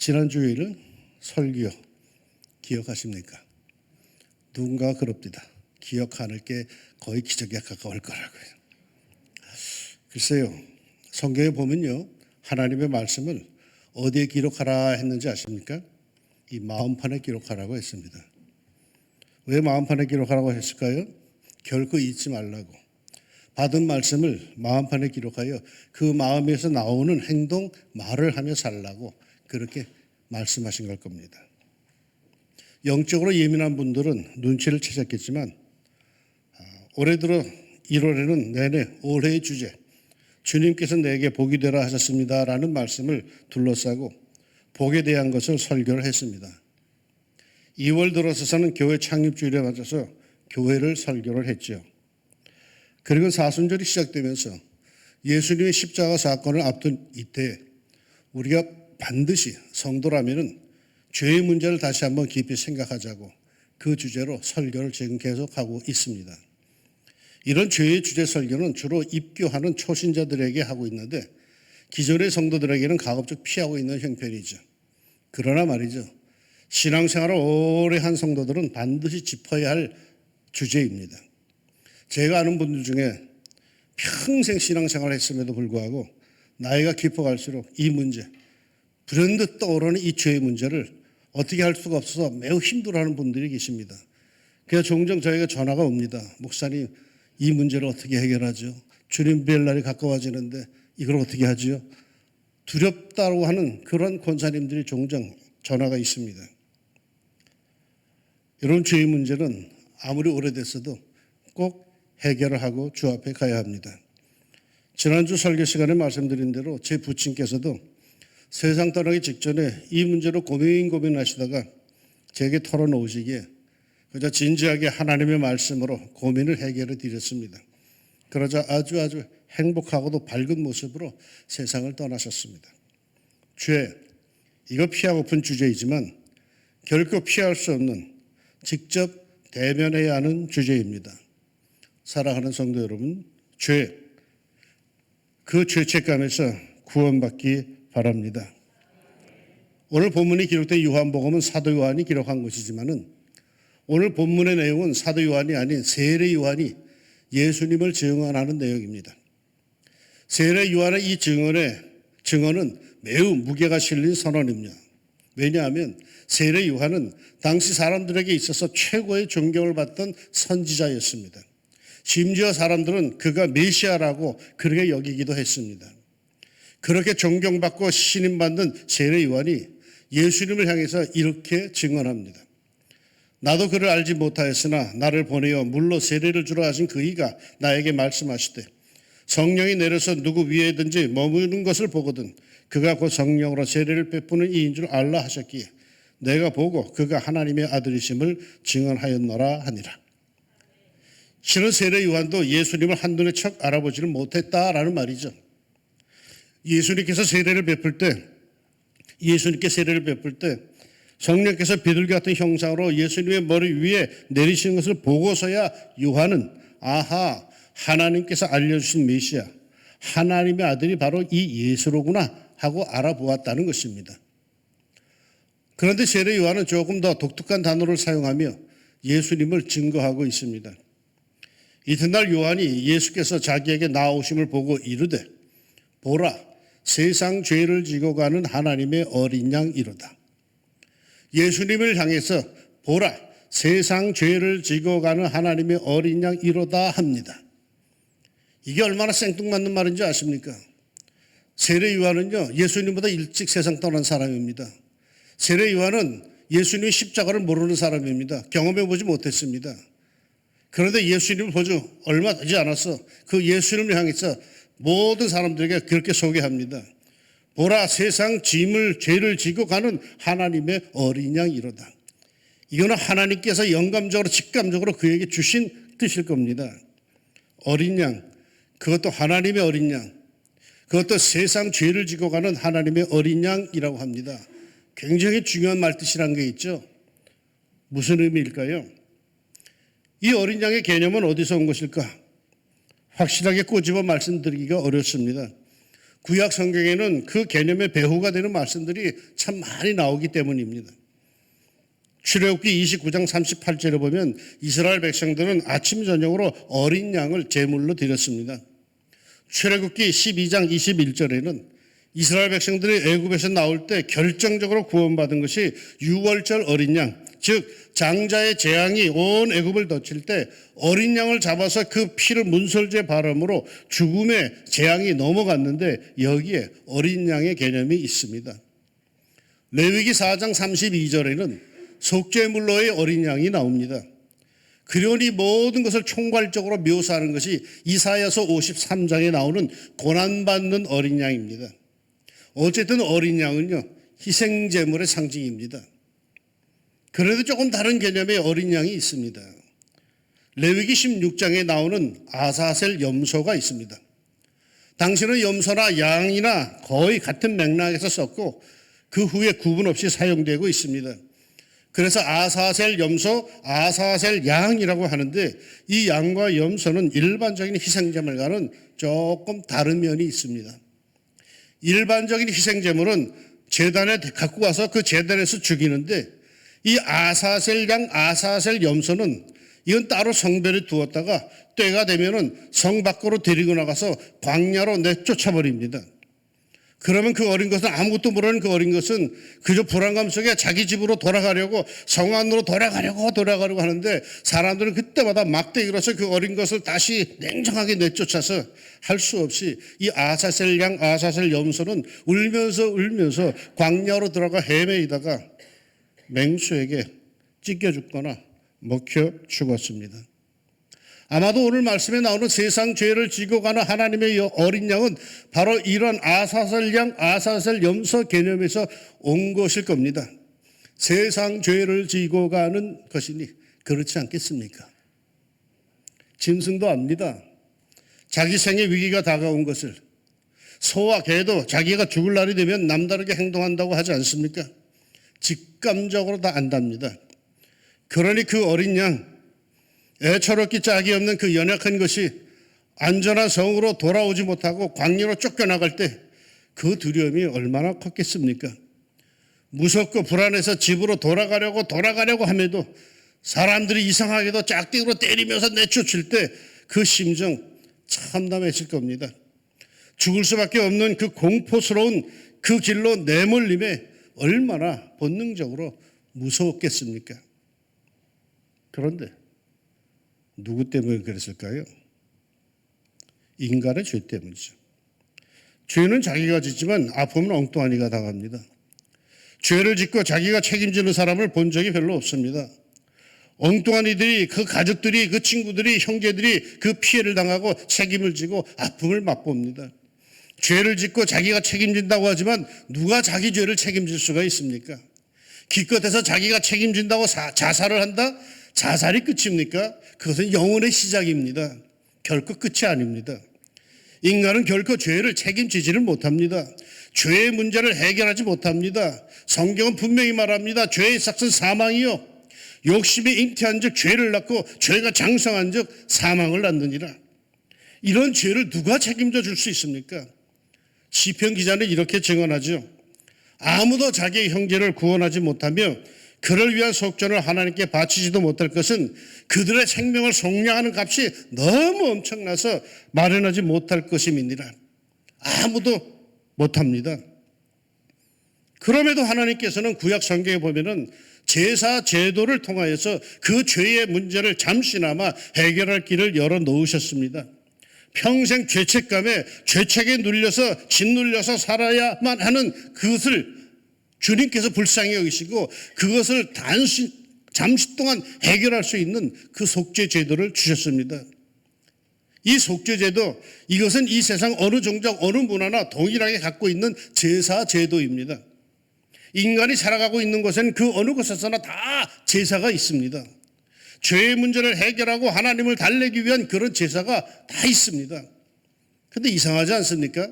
지난 주일은 설교 기억하십니까? 누군가 그럽니다. 기억 하는 게 거의 기적에 가까울 거라고요. 글쎄요, 성경에 보면요, 하나님의 말씀을 어디에 기록하라 했는지 아십니까? 이 마음판에 기록하라고 했습니다. 왜 마음판에 기록하라고 했을까요? 결코 잊지 말라고. 받은 말씀을 마음판에 기록하여 그 마음에서 나오는 행동, 말을 하며 살라고 그렇게 말씀하신 걸 겁니다. 영적으로 예민한 분들은 눈치를 채셨겠지만 아, 올해 들어 1월에는 내내 올해의 주제 주님께서 내게 복이 되라 하셨습니다라는 말씀을 둘러싸고 복에 대한 것을 설교를 했습니다. 2월 들어서서는 교회 창립 주일에 맞춰서 교회를 설교를 했죠. 그리고 사순절이 시작되면서 예수님의 십자가 사건을 앞둔 이때 우리가 반드시 성도라면은 죄의 문제를 다시 한번 깊이 생각하자고 그 주제로 설교를 지금 계속하고 있습니다. 이런 죄의 주제 설교는 주로 입교하는 초신자들에게 하고 있는데 기존의 성도들에게는 가급적 피하고 있는 형편이죠. 그러나 말이죠. 신앙생활을 오래 한 성도들은 반드시 짚어야 할 주제입니다. 제가 아는 분들 중에 평생 신앙생활을 했음에도 불구하고 나이가 깊어갈수록 이 문제, 불현듯 떠오르는 이 죄의 문제를 어떻게 할 수가 없어서 매우 힘들어하는 분들이 계십니다. 그래서 종종 저희가 전화가 옵니다. 목사님, 이 문제를 어떻게 해결하죠? 주님 뵐 날이 가까워지는데 이걸 어떻게 하죠? 두렵다고 하는 그런 권사님들이 종종 전화가 있습니다. 이런 죄의 문제는 아무리 오래됐어도 꼭 해결을 하고 주 앞에 가야 합니다. 지난주 설교 시간에 말씀드린 대로 제 부친께서도 세상 떠나기 직전에 이 문제로 고민 고민하시다가 제게 털어놓으시기에 그저 진지하게 하나님의 말씀으로 고민을 해결해 드렸습니다. 그러자 아주 아주 행복하고도 밝은 모습으로 세상을 떠나셨습니다. 죄, 이거 피하고픈 주제이지만 결코 피할 수 없는 직접 대면해야 하는 주제입니다. 사랑하는 성도 여러분, 죄, 그 죄책감에서 구원받기 바랍니다. 오늘 본문이 기록된 요한복음은 사도 요한이 기록한 것이지만은 오늘 본문의 내용은 사도 요한이 아닌 세례 요한이 예수님을 증언하는 내용입니다. 세례 요한의 이 증언의 증언은 매우 무게가 실린 선언입니다. 왜냐하면 세례 요한은 당시 사람들에게 있어서 최고의 존경을 받던 선지자였습니다. 심지어 사람들은 그가 메시아라고 그렇게 여기기도 했습니다. 그렇게 존경받고 신임받는 세례 요한이 예수님을 향해서 이렇게 증언합니다. 나도 그를 알지 못하였으나 나를 보내어 물로 세례를 주러 하신 그이가 나에게 말씀하시되 성령이 내려서 누구 위에든지 머무는 것을 보거든 그가 곧 성령으로 세례를 베푸는 이인 줄 알라 하셨기에 내가 보고 그가 하나님의 아들이심을 증언하였노라 하니라. 실은 세례 요한도 예수님을 한눈에 척 알아보지를 못했다라는 말이죠. 예수님께서 세례를 베풀 때 예수님께 세례를 베풀 때 성령께서 비둘기 같은 형상으로 예수님의 머리 위에 내리시는 것을 보고서야 요한은 아하 하나님께서 알려주신 메시아 하나님의 아들이 바로 이 예수로구나 하고 알아보았다는 것입니다. 그런데 세례 요한은 조금 더 독특한 단어를 사용하며 예수님을 증거하고 있습니다. 이튿날 요한이 예수께서 자기에게 나오심을 보고 이르되 보라 세상 죄를 지고 가는 하나님의 어린 양 이로다. 예수님을 향해서 보라 세상 죄를 지고 가는 하나님의 어린 양 이로다 합니다. 이게 얼마나 생뚱맞는 말인지 아십니까? 세례 요한은요 예수님보다 일찍 세상 떠난 사람입니다. 세례 요한은 예수님의 십자가를 모르는 사람입니다. 경험해 보지 못했습니다. 그런데 예수님을 보죠 얼마 되지 않았어 그 예수님을 향해서 모든 사람들에게 그렇게 소개합니다. 보라 세상 짐을 죄를 지고 가는 하나님의 어린 양 이로다. 이거는 하나님께서 영감적으로 직감적으로 그에게 주신 뜻일 겁니다. 어린 양 그것도 하나님의 어린 양 그것도 세상 죄를 지고 가는 하나님의 어린 양이라고 합니다. 굉장히 중요한 말뜻이라는 게 있죠. 무슨 의미일까요? 이 어린 양의 개념은 어디서 온 것일까? 확실하게 꼬집어 말씀드리기가 어렵습니다. 구약 성경에는 그 개념의 배후가 되는 말씀들이 참 많이 나오기 때문입니다. 출애굽기 29장 38절에 보면 이스라엘 백성들은 아침 저녁으로 어린 양을 제물로 드렸습니다. 출애굽기 12장 21절에는 이스라엘 백성들이 애굽에서 나올 때 결정적으로 구원받은 것이 6월절 어린 양, 즉 장자의 재앙이 온 애굽을 덮칠 때 어린 양을 잡아서 그 피를 문설주에 바람으로 죽음의 재앙이 넘어갔는데 여기에 어린 양의 개념이 있습니다. 레위기 4장 32절에는 속죄물로의 어린 양이 나옵니다. 그러니 모든 것을 총괄적으로 묘사하는 것이 이사야서 53장에 나오는 고난받는 어린 양입니다. 어쨌든 어린 양은요, 희생제물의 상징입니다. 그래도 조금 다른 개념의 어린 양이 있습니다. 레위기 16장에 나오는 아사셀 염소가 있습니다. 당시는 염소나 양이나 거의 같은 맥락에서 썼고 그 후에 구분 없이 사용되고 있습니다. 그래서 아사셀 염소, 아사셀 양이라고 하는데 이 양과 염소는 일반적인 희생제물과는 조금 다른 면이 있습니다. 일반적인 희생제물은 재단에 갖고 와서 그 재단에서 죽이는데 이 아사셀 양, 아사셀 염소는 이건 따로 성별에 두었다가 때가 되면은 성 밖으로 데리고 나가서 광야로 내쫓아 버립니다. 그러면 그 어린 것은 아무것도 모르는 그 어린 것은 그저 불안감 속에 자기 집으로 돌아가려고 성 안으로 돌아가려고 돌아가려고 하는데 사람들은 그때마다 막대기로서 그 어린 것을 다시 냉정하게 내쫓아서 할 수 없이 이 아사셀 양 아사셀 염소는 울면서 울면서 광야로 들어가 헤매이다가 맹수에게 찢겨 죽거나 먹혀 죽었습니다. 아마도 오늘 말씀에 나오는 세상 죄를 지고 가는 하나님의 어린 양은 바로 이런 아사셀 양, 아사셀 염소 개념에서 온 것일 겁니다. 세상 죄를 지고 가는 것이니 그렇지 않겠습니까? 짐승도 압니다. 자기 생의 위기가 다가온 것을 소와 개도 자기가 죽을 날이 되면 남다르게 행동한다고 하지 않습니까? 직감적으로 다 안답니다. 그러니 그 어린 양, 애처롭기 짝이 없는 그 연약한 것이 안전한 성으로 돌아오지 못하고 광야로 쫓겨나갈 때 그 두려움이 얼마나 컸겠습니까? 무섭고 불안해서 집으로 돌아가려고 돌아가려고 함에도 사람들이 이상하게도 짝대기로 때리면서 내쫓을 때 그 심정 참담했을 겁니다. 죽을 수밖에 없는 그 공포스러운 그 길로 내몰림에 얼마나 본능적으로 무서웠겠습니까? 그런데 누구 때문에 그랬을까요? 인간의 죄 때문이죠. 죄는 자기가 짓지만 아픔은 엉뚱한 이가 당합니다. 죄를 짓고 자기가 책임지는 사람을 본 적이 별로 없습니다. 엉뚱한 이들이 그 가족들이 그 친구들이 형제들이 그 피해를 당하고 책임을 지고 아픔을 맛봅니다. 죄를 짓고 자기가 책임진다고 하지만 누가 자기 죄를 책임질 수가 있습니까? 기껏해서 자기가 책임진다고 사, 자살을 한다? 자살이 끝입니까? 그것은 영혼의 시작입니다. 결코 끝이 아닙니다. 인간은 결코 죄를 책임지지를 못합니다. 죄의 문제를 해결하지 못합니다. 성경은 분명히 말합니다. 죄의 삭은 사망이요. 욕심이 잉태한 즉 죄를 낳고 죄가 장성한 즉 사망을 낳느니라. 이런 죄를 누가 책임져 줄 수 있습니까? 시편 기자는 이렇게 증언하죠. 아무도 자기의 형제를 구원하지 못하며 그를 위한 속전을 하나님께 바치지도 못할 것은 그들의 생명을 속량하는 값이 너무 엄청나서 마련하지 못할 것임이니라. 아무도 못합니다. 그럼에도 하나님께서는 구약 성경에 보면은 제사 제도를 통하여서 그 죄의 문제를 잠시나마 해결할 길을 열어 놓으셨습니다. 평생 죄책감에 죄책에 눌려서 짓눌려서 살아야만 하는 그것을 주님께서 불쌍히 여기시고 그것을 단순 잠시 동안 해결할 수 있는 그 속죄 제도를 주셨습니다. 이 속죄 제도 이것은 이 세상 어느 종족 어느 문화나 동일하게 갖고 있는 제사 제도입니다. 인간이 살아가고 있는 곳엔 그 어느 곳에서나 다 제사가 있습니다. 죄의 문제를 해결하고 하나님을 달래기 위한 그런 제사가 다 있습니다. 근데 이상하지 않습니까?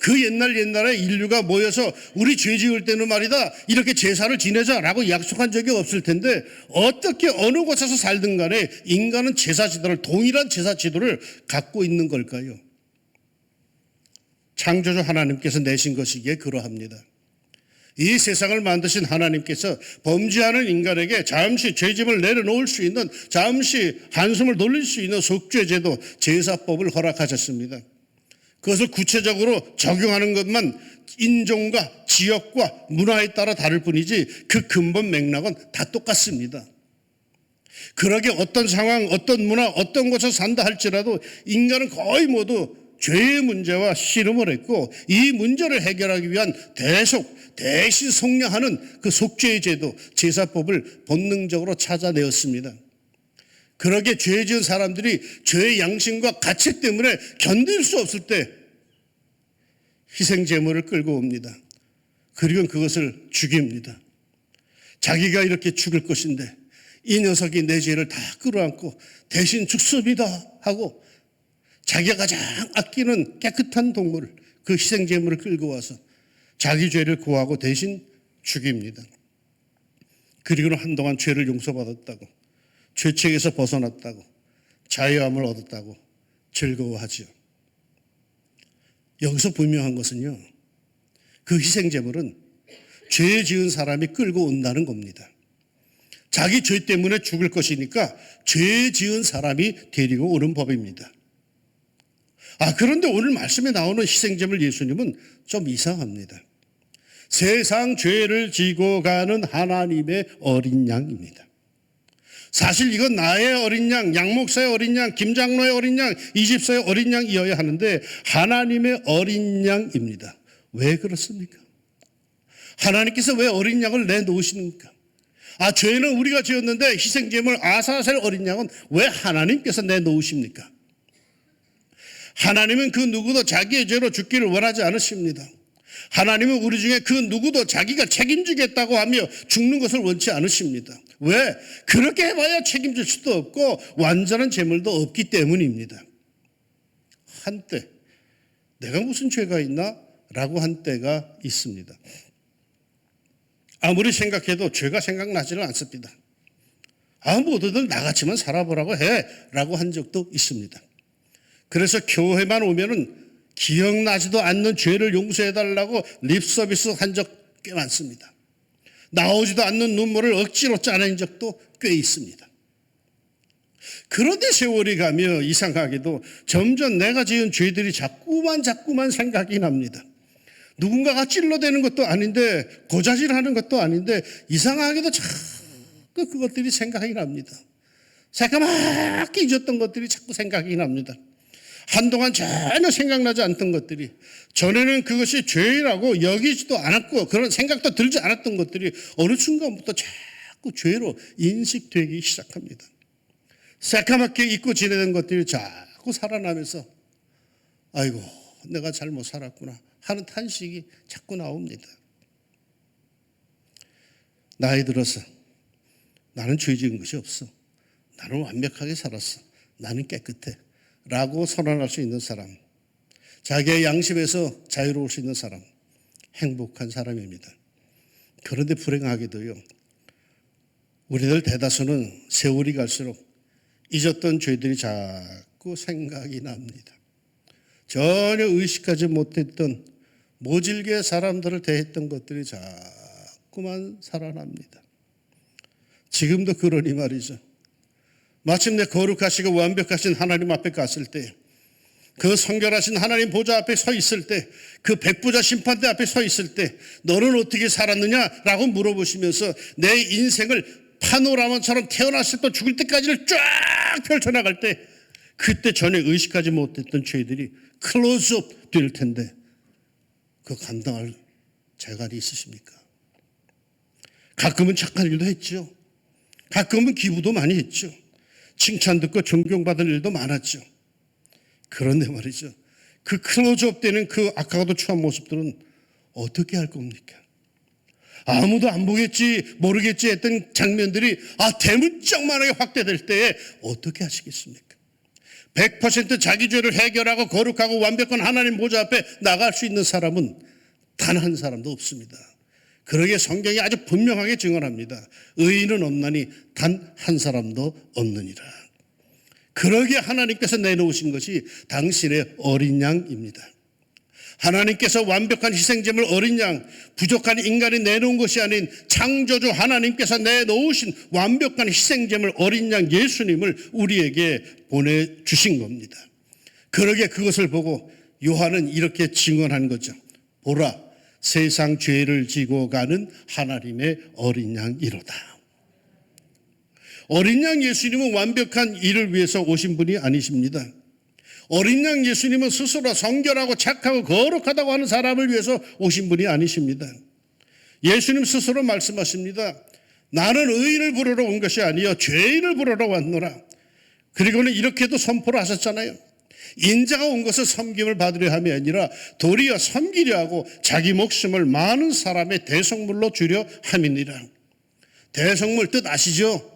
그 옛날 옛날에 인류가 모여서 우리 죄 지을 때는 말이다 이렇게 제사를 지내자라고 약속한 적이 없을 텐데 어떻게 어느 곳에서 살든 간에 인간은 제사 지도를 동일한 제사 지도를 갖고 있는 걸까요? 창조주 하나님께서 내신 것이기에 그러합니다. 이 세상을 만드신 하나님께서 범죄하는 인간에게 잠시 죄짐을 내려놓을 수 있는 잠시 한숨을 돌릴 수 있는 속죄제도 제사법을 허락하셨습니다. 그것을 구체적으로 적용하는 것만 인종과 지역과 문화에 따라 다를 뿐이지 그 근본 맥락은 다 똑같습니다. 그러게 어떤 상황, 어떤 문화, 어떤 곳에 산다 할지라도 인간은 거의 모두 죄의 문제와 씨름을 했고 이 문제를 해결하기 위한 대속, 대신 속량하는 그 속죄의 제도, 제사법을 본능적으로 찾아내었습니다. 그러게 죄 지은 사람들이 죄의 양심과 가책 때문에 견딜 수 없을 때 희생 제물을 끌고 옵니다. 그리고 그것을 죽입니다. 자기가 이렇게 죽을 것인데 이 녀석이 내 죄를 다 끌어안고 대신 죽습니다 하고 자기가 가장 아끼는 깨끗한 동물 그 희생 제물을 끌고 와서 자기 죄를 고하고 대신 죽입니다. 그리고는 한동안 죄를 용서받았다고 죄책에서 벗어났다고 자유함을 얻었다고 즐거워하지요. 여기서 분명한 것은요. 그 희생 제물은 죄 지은 사람이 끌고 온다는 겁니다. 자기 죄 때문에 죽을 것이니까 죄 지은 사람이 데리고 오는 법입니다. 아, 그런데 오늘 말씀에 나오는 희생제물 예수님은 좀 이상합니다. 세상 죄를 지고 가는 하나님의 어린 양입니다. 사실 이건 나의 어린 양, 양목사의 어린 양, 김장로의 어린 양, 이집사의 어린 양이어야 하는데 하나님의 어린 양입니다. 왜 그렇습니까? 하나님께서 왜 어린 양을 내놓으시는가? 아, 죄는 우리가 지었는데 희생제물 아사셀 어린 양은 왜 하나님께서 내놓으십니까? 하나님은 그 누구도 자기의 죄로 죽기를 원하지 않으십니다. 하나님은 우리 중에 그 누구도 자기가 책임지겠다고 하며 죽는 것을 원치 않으십니다. 왜? 그렇게 해봐야 책임질 수도 없고 완전한 재물도 없기 때문입니다. 한때 내가 무슨 죄가 있나? 라고 한 때가 있습니다. 아무리 생각해도 죄가 생각나지는 않습니다. 아, 모두들 나같이만 살아보라고 해. 라고 한 적도 있습니다. 그래서 교회만 오면은 기억나지도 않는 죄를 용서해달라고 립서비스 한 적 꽤 많습니다. 나오지도 않는 눈물을 억지로 짜낸 적도 꽤 있습니다. 그런데 세월이 가며 이상하게도 점점 내가 지은 죄들이 자꾸만 자꾸만 생각이 납니다. 누군가가 찔러대는 것도 아닌데 고자질하는 것도 아닌데 이상하게도 자꾸 그것들이 생각이 납니다. 새까맣게 잊었던 것들이 자꾸 생각이 납니다. 한동안 전혀 생각나지 않던 것들이 전에는 그것이 죄라고 여기지도 않았고 그런 생각도 들지 않았던 것들이 어느 순간부터 자꾸 죄로 인식되기 시작합니다. 새까맣게 잊고 지내던 것들이 자꾸 살아나면서 아이고 내가 잘못 살았구나 하는 탄식이 자꾸 나옵니다. 나이 들어서 나는 죄 지은 것이 없어. 나는 완벽하게 살았어. 나는 깨끗해. 라고 선언할 수 있는 사람. 자기의 양심에서 자유로울 수 있는 사람. 행복한 사람입니다. 그런데 불행하게도요. 우리들 대다수는 세월이 갈수록 잊었던 죄들이 자꾸 생각이 납니다. 전혀 의식하지 못했던 모질게 사람들을 대했던 것들이 자꾸만 살아납니다. 지금도 그러니 말이죠. 마침내 거룩하시고 완벽하신 하나님 앞에 갔을 때, 그 성결하신 하나님 보좌 앞에 서 있을 때, 그 백부자 심판대 앞에 서 있을 때, 너는 어떻게 살았느냐라고 물어보시면서 내 인생을 파노라마처럼 태어났을 때 죽을 때까지를 쫙 펼쳐나갈 때, 그때 전에 의식하지 못했던 죄들이 클로즈업 될 텐데, 그 감당할 재간이 있으십니까? 가끔은 착한 일도 했죠. 가끔은 기부도 많이 했죠. 칭찬 듣고 존경받을 일도 많았죠. 그런데 말이죠. 그 클로즈업 되는 그 아까도 추한 모습들은 어떻게 할 겁니까? 아무도 안 보겠지, 모르겠지 했던 장면들이 아, 대문짝만하게 확대될 때에 어떻게 하시겠습니까? 100% 자기 죄를 해결하고 거룩하고 완벽한 하나님 보좌 앞에 나갈 수 있는 사람은 단 한 사람도 없습니다. 그러게 성경이 아주 분명하게 증언합니다. 의인은 없나니 단 한 사람도 없느니라. 그러게 하나님께서 내놓으신 것이 당신의 어린 양입니다. 하나님께서 완벽한 희생제물 어린 양, 부족한 인간이 내놓은 것이 아닌 창조주 하나님께서 내놓으신 완벽한 희생제물 어린 양 예수님을 우리에게 보내주신 겁니다. 그러게 그것을 보고 요한은 이렇게 증언한 거죠. 보라, 세상 죄를 지고 가는 하나님의 어린 양이로다. 어린 양 예수님은 완벽한 일을 위해서 오신 분이 아니십니다. 어린 양 예수님은 스스로 성결하고 착하고 거룩하다고 하는 사람을 위해서 오신 분이 아니십니다. 예수님 스스로 말씀하십니다. 나는 의인을 부르러 온 것이 아니요 죄인을 부르러 왔노라. 그리고는 이렇게도 선포를 하셨잖아요. 인자가 온 것은 섬김을 받으려 함이 아니라 도리어 섬기려 하고 자기 목숨을 많은 사람의 대성물로 주려 함이니라. 대성물 뜻 아시죠?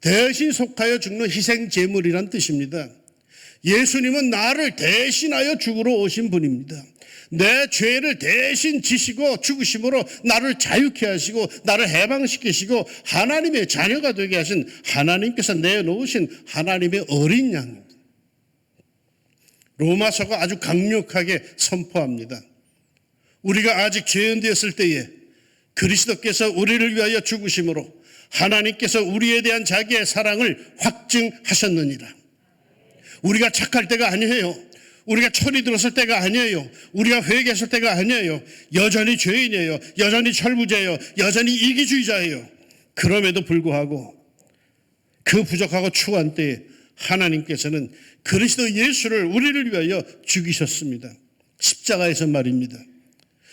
대신 속하여 죽는 희생 제물이란 뜻입니다. 예수님은 나를 대신하여 죽으러 오신 분입니다. 내 죄를 대신 지시고 죽으심으로 나를 자유케 하시고 나를 해방시키시고 하나님의 자녀가 되게 하신 하나님께서 내놓으신 하나님의 어린 양입니다. 로마서가 아주 강력하게 선포합니다. 우리가 아직 죄인되었을 때에 그리스도께서 우리를 위하여 죽으심으로 하나님께서 우리에 대한 자기의 사랑을 확증하셨느니라. 우리가 착할 때가 아니에요. 우리가 철이 들었을 때가 아니에요. 우리가 회개했을 때가 아니에요. 여전히 죄인이에요. 여전히 철부자예요. 여전히 이기주의자예요. 그럼에도 불구하고 그 부족하고 추한 때에 하나님께서는 그리스도 예수를 우리를 위하여 죽이셨습니다. 십자가에서 말입니다.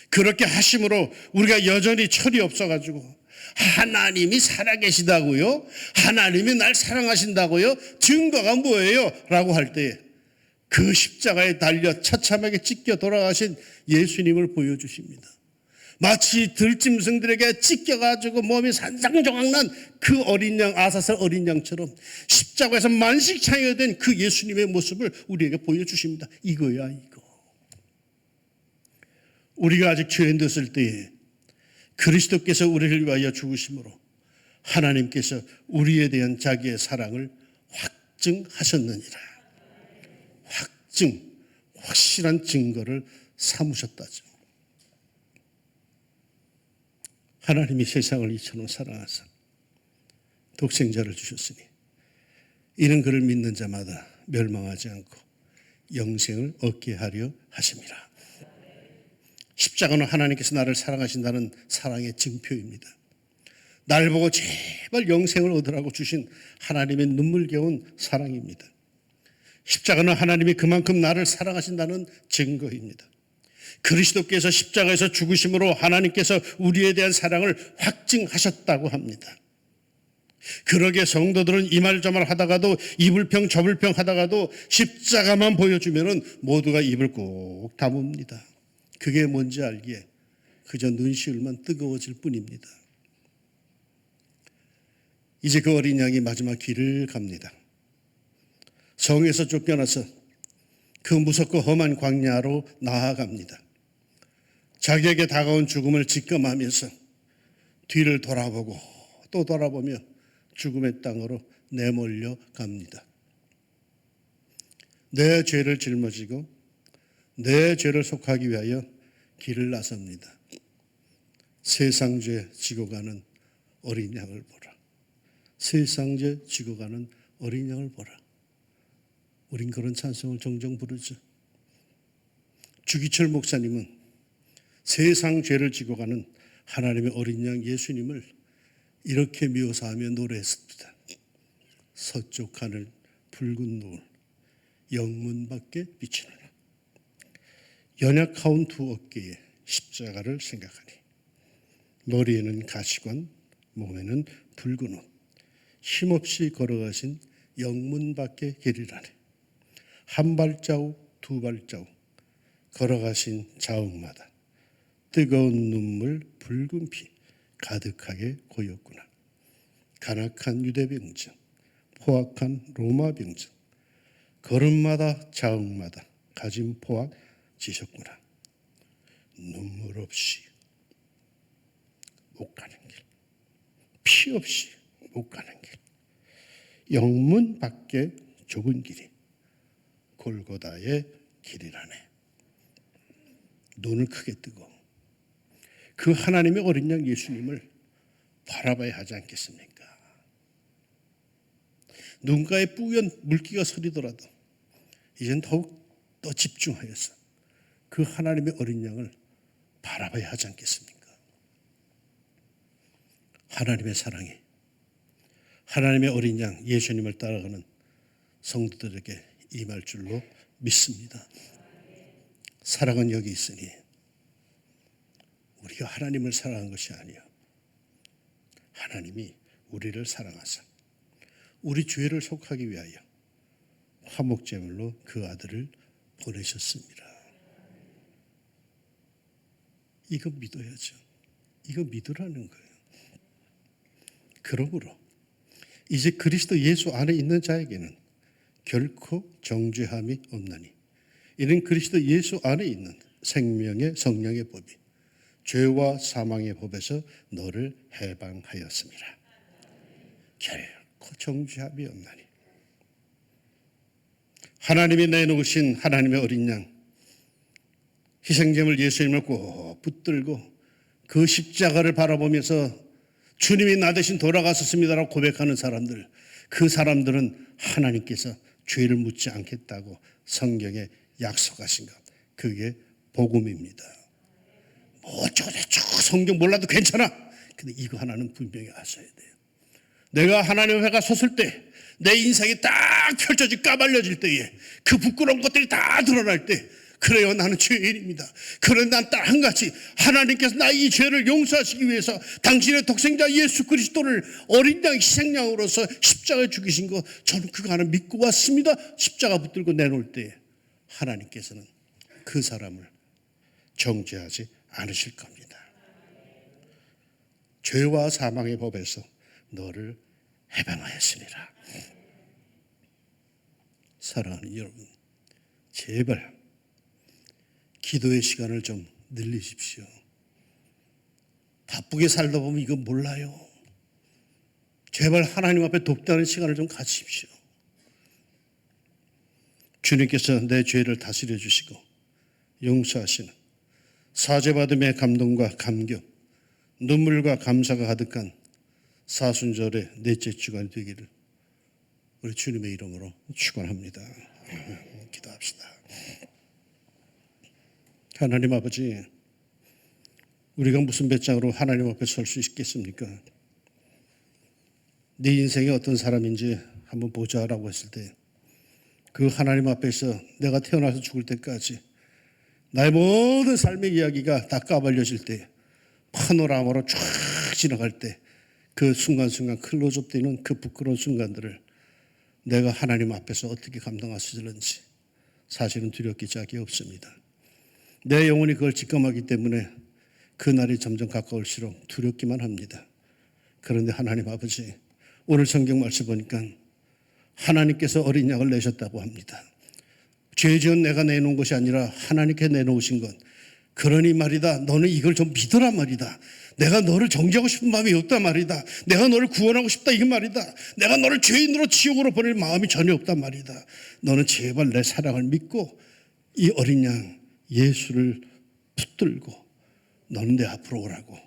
그렇게 하심으로 우리가 여전히 철이 없어가지고 하나님이 살아계시다고요? 하나님이 날 사랑하신다고요? 증거가 뭐예요? 라고 할때그 십자가에 달려 처참하게 찢겨 돌아가신 예수님을 보여주십니다. 마치 들짐승들에게 찢겨가지고 몸이 산상조각난 그 어린 양, 아사슬 어린 양처럼 십자가에서 만식창이 된 그 예수님의 모습을 우리에게 보여주십니다. 이거야, 이거. 우리가 아직 죄인 됐을 때에 그리스도께서 우리를 위하여 죽으심으로 하나님께서 우리에 대한 자기의 사랑을 확증하셨느니라. 확증, 확실한 증거를 삼으셨다죠. 하나님이 세상을 이처럼 사랑하사 독생자를 주셨으니 이는 그를 믿는 자마다 멸망하지 않고 영생을 얻게 하려 하심이라. 십자가는 하나님께서 나를 사랑하신다는 사랑의 증표입니다. 날 보고 제발 영생을 얻으라고 주신 하나님의 눈물겨운 사랑입니다. 십자가는 하나님이 그만큼 나를 사랑하신다는 증거입니다. 그리스도께서 십자가에서 죽으심으로 하나님께서 우리에 대한 사랑을 확증하셨다고 합니다. 그러게 성도들은 이 말 저 말 하다가도 이불평 저불평 하다가도 십자가만 보여주면은 모두가 입을 꼭 다뭅니다. 그게 뭔지 알기에 그저 눈시울만 뜨거워질 뿐입니다. 이제 그 어린 양이 마지막 길을 갑니다. 성에서 쫓겨나서 그 무섭고 험한 광야로 나아갑니다. 자기에게 다가온 죽음을 직감하면서 뒤를 돌아보고 또 돌아보며 죽음의 땅으로 내몰려 갑니다. 내 죄를 짊어지고 내 죄를 속하기 위하여 길을 나섭니다. 세상 죄 지고 가는 어린 양을 보라. 세상 죄 지고 가는 어린 양을 보라. 우린 그런 찬송을 종종 부르죠. 주기철 목사님은 세상 죄를 지고 가는 하나님의 어린 양 예수님을 이렇게 묘사하며 노래했습니다. 서쪽 하늘 붉은 노을 영문 밖에 비치느라 연약하온 두 어깨에 십자가를 생각하니 머리에는 가시관 몸에는 붉은 옷 힘없이 걸어가신 영문 밖의 길이라네 한 발자국 두 발자국 걸어가신 자욱마다 뜨거운 눈물 붉은 피 가득하게 고였구나. 간악한 유대 병정, 포악한 로마 병정, 걸음마다 자욱마다 가진 포악 지셨구나. 눈물 없이 못 가는 길, 피 없이 못 가는 길, 영문 밖에 좁은 길이 골고다의 길이라네. 눈을 크게 뜨고 그 하나님의 어린 양 예수님을 바라봐야 하지 않겠습니까? 눈가에 뿌연 물기가 서리더라도 이젠 더욱 더 집중하여서 그 하나님의 어린 양을 바라봐야 하지 않겠습니까? 하나님의 사랑이 하나님의 어린 양 예수님을 따라가는 성도들에게 임할 줄로 믿습니다. 사랑은 여기 있으니 우리가 하나님을 사랑한 것이 아니요 하나님이 우리를 사랑하사 우리 죄를 속하기 위하여 화목제물로 그 아들을 보내셨습니다. 이거 믿어야죠. 이거 믿으라는 거예요. 그러므로 이제 그리스도 예수 안에 있는 자에게는 결코 정죄함이 없나니 이는 그리스도 예수 안에 있는 생명의 성령의 법이 죄와 사망의 법에서 너를 해방하였습니다. 결코 정죄함이 없나니 하나님이 내놓으신 하나님의 어린 양 희생제물 예수님을 꼭 붙들고 그 십자가를 바라보면서 주님이 나 대신 돌아가셨습니다라고 고백하는 사람들 그 사람들은 하나님께서 죄를 묻지 않겠다고 성경에 약속하신 것 그게 복음입니다. 뭐 어쩌고저쩌고 성경 몰라도 괜찮아. 근데 이거 하나는 분명히 아셔야 돼요. 내가 하나님 회가 섰을 때 내 인생이 딱 펼쳐지 까발려질 때에 그 부끄러운 것들이 다 드러날 때 그래요 나는 죄인입니다. 그런데 난딱 한 가지 하나님께서 나 이 죄를 용서하시기 위해서 당신의 독생자 예수 그리스도를 어린 양 희생양으로서 십자가에 죽이신 거 저는 그거 하나 믿고 왔습니다. 십자가 붙들고 내놓을 때 하나님께서는 그 사람을 정죄하지 않으실 겁니다. 죄와 사망의 법에서 너를 해방하였습니다. 사랑하는 여러분, 제발 기도의 시간을 좀 늘리십시오. 바쁘게 살다 보면 이거 몰라요. 제발 하나님 앞에 돕다는 시간을 좀 가지십시오. 주님께서 내 죄를 다스려 주시고 용서하시는 사죄받음의 감동과 감격, 눈물과 감사가 가득한 사순절의 넷째 주간 되기를 우리 주님의 이름으로 축원합니다. 기도합시다. 하나님 아버지, 우리가 무슨 배짱으로 하나님 앞에 설 수 있겠습니까? 네 인생이 어떤 사람인지 한번 보자라고 했을 때, 그 하나님 앞에서 내가 태어나서 죽을 때까지 나의 모든 삶의 이야기가 다 까발려질 때, 파노라마로 쫙 지나갈 때, 그 순간순간 클로즈업 되는 그 부끄러운 순간들을 내가 하나님 앞에서 어떻게 있을지 사실은 두렵기 짝이 없습니다. 내 영혼이 그걸 직감하기 때문에 그 날이 점점 가까울수록 두렵기만 합니다. 그런데 하나님 아버지, 오늘 성경 말씀 보니까 하나님께서 어린 양을 내셨다고 합니다. 죄 지은 내가 내놓은 것이 아니라 하나님께 내놓으신 것. 그러니 말이다. 너는 이걸 좀 믿어라 말이다. 내가 너를 정죄하고 싶은 마음이 없단 말이다. 내가 너를 구원하고 싶다 이 말이다. 내가 너를 죄인으로 지옥으로 보낼 마음이 전혀 없단 말이다. 너는 제발 내 사랑을 믿고 이 어린 양 예수를 붙들고 너는 내 앞으로 오라고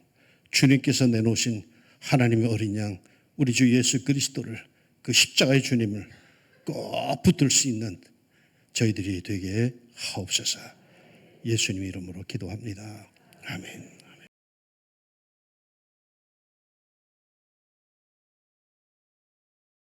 주님께서 내놓으신 하나님의 어린 양 우리 주 예수 그리스도를 그 십자가의 주님을 꼭 붙들 수 있는 저희들이 되게 하옵소서. 예수님 이름으로 기도합니다. 아멘.